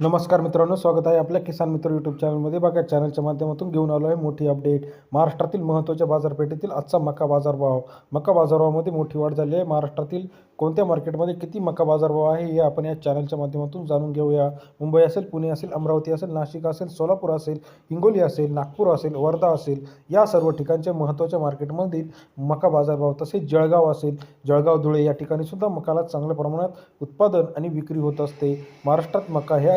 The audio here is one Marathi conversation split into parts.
नमस्कार मित्रांनो स्वागत आहे आपल्या किसान मित्र यूट्यूब चॅनलमध्ये बघा चॅनलच्या माध्यमातून घेऊन आलो आहे मोठी अपडेट महाराष्ट्रातील महत्त्वाच्या बाजारपेठेतील आजचा मका बाजारभाव. मका बाजारभावामध्ये मोठी वाढ झाली आहे. महाराष्ट्रातील कोणत्या मार्केटमध्ये किती मका बाजारभाव आहे हे आपण या चॅनलच्या माध्यमातून जाणून घेऊया. मुंबई असेल पुणे असेल अमरावती असेल नाशिक असेल सोलापूर असेल हिंगोली असेल नागपूर असेल वर्धा असेल या सर्व ठिकाणच्या महत्त्वाच्या मार्केटमधील मका बाजारभाव तसेच जळगाव असेल. जळगाव धुळे या ठिकाणी सुद्धा मकाला चांगल्या प्रमाणात उत्पादन आणि विक्री होत असते. महाराष्ट्रात मका ह्या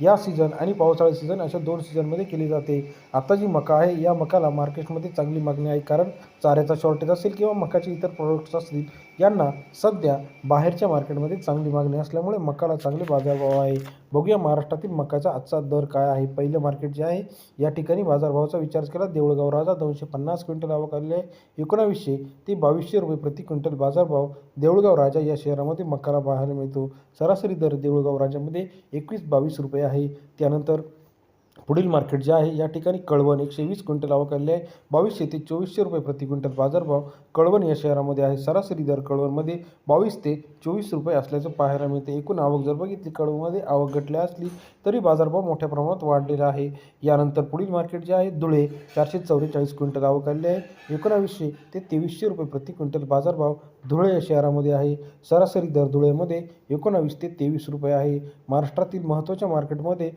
या सीझन आणि पावसाळा सीझन अशा दोन सीझनमध्ये केली जाते. आता जी मका आहे या मकाला मार्केटमध्ये चांगली मागणी आहे. कारण चाऱ्याचा शॉर्टेज असेल किंवा मकाचे इतर प्रोडक्ट्स असतील यांना सध्या बाहेरच्या मार्केटमध्ये चांगली मागणी असल्यामुळे मकाला चांगले बाजारभाव आहे. बघूया महाराष्ट्रातील मकाचा आजचा दर काय आहे. पहिलं मार्केट जे आहे या ठिकाणी बाजारभावाचा विचार केला. देऊळगाव राजा दोनशे पन्नास क्विंटल आवक आलेली आहे. एकोणावीसशे ते बावीसशे रुपये प्रति क्विंटल बाजारभाव देऊळगाव राजा या शहरामध्ये मकाला पाहायला मिळतो. सरासरी दर देऊळगाव राजामध्ये एकवीस बावीस रुपये आहे. त्यानंतर पुढील मार्केट जे आहे या ठिकाणी कळवण एकशे वीस क्विंटल आवक आहे. बावीसशे ते चोवीसशे रुपये प्रति क्विंटल बाजारभाव कळवण या शहरामध्ये आहे. सरासरी दर कळवणमध्ये बावीस ते चोवीस रुपये असल्याचं पाहायला मिळते. एकूण आवक जर बघितली कळवणमध्ये आवक घटल्या असली तरी बाजारभाव मोठ्या प्रमाणात वाढलेला आहे. यानंतर पुढील मार्केट जे आहे धुळे चारशे चौवेचाळीस क्विंटल आवक आलेली आहे. एकोणावीसशे ते तेवीसशे रुपये प्रति क्विंटल बाजारभाव धुळे या शहरामध्ये आहे. सरासरी दर धुळेमध्ये एकोणावीस ते तेवीस रुपये आहे. महाराष्ट्रातील महत्त्वाच्या मार्केटमध्ये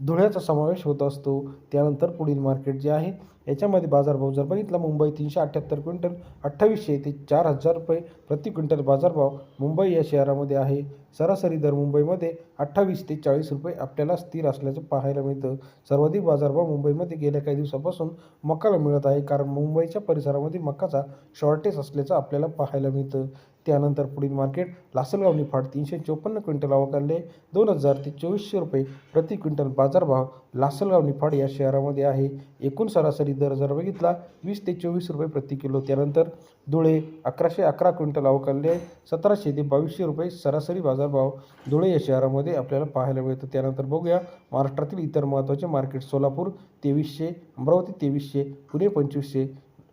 धुळ्याचा समावेश होत असतो. त्यानंतर पुढील मार्केट जे आहे याच्यामध्ये बाजारभाव जर बघितला मुंबई तीनशे अठ्ठ्याहत्तर क्विंटल अठ्ठावीसशे ते चार हजार रुपये प्रति क्विंटल बाजारभाव मुंबई या शहरामध्ये आहे. सरासरी दर मुंबईमध्ये अठ्ठावीस ते चाळीस रुपये आपल्याला स्थिर असल्याचं पाहायला मिळतं. सर्वाधिक बाजारभाव मुंबईमध्ये गेल्या काही दिवसापासून मकाला मिळत आहे कारण मुंबईच्या परिसरामध्ये मकाचा शॉर्टेज असल्याचं आपल्याला पाहायला मिळतं. त्यानंतर पुढील मार्केट लासलगाव निफाड तीनशे चोपन्न क्विंटल आवकाले दोन हजार ते चोवीसशे रुपये प्रति क्विंटल बाजारभाव लासलगाव निफाड या शहरामध्ये आहे. एकूण सरासरी दर जर बघितला वीस ते चोवीस रुपये प्रति किलो. त्यानंतर धुळे अकराशे अकरा क्विंटल आवकाले आहे सतराशे ते बावीसशे रुपये सरासरी बाजारभाव धुळे या शहरामध्ये आपल्याला पाहायला मिळतं. त्यानंतर बघूया महाराष्ट्रातील इतर महत्त्वाचे मार्केट सोलापूर तेवीसशे अमरावती तेवीसशे पुणे पंचवीसशे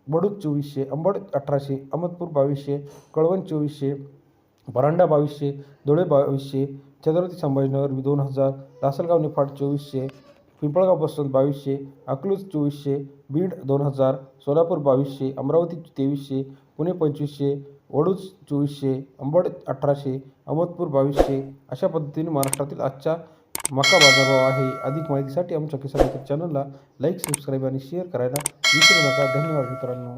वडूज चोवीसशे अंबड अठराशे अहमदपूर बावीसशे कळवण चोवीसशे परांडा बावीसशे धुळे बावीसशे छत्रपती संभाजीनगर दोन हजार लासलगाव निफाड चोवीसशे पिंपळगाव बसवंत बावीसशे अकलूज चोवीसशे बीड दोन हजार सोलापूर बावीसशे अमरावती तेवीसशे पुणे पंचवीसशे वडूज चोवीसशे अंबड अठराशे अहमदपूर बावीसशे अशा पद्धतीने महाराष्ट्रातील आजच्या मका बाजारभाव आहे. अधिक माहितीसाठी आमच्या किसान चॅनलला लाईक सबस्क्राईब आणि शेअर करायला विसरू नका. धन्यवाद मित्रांनो.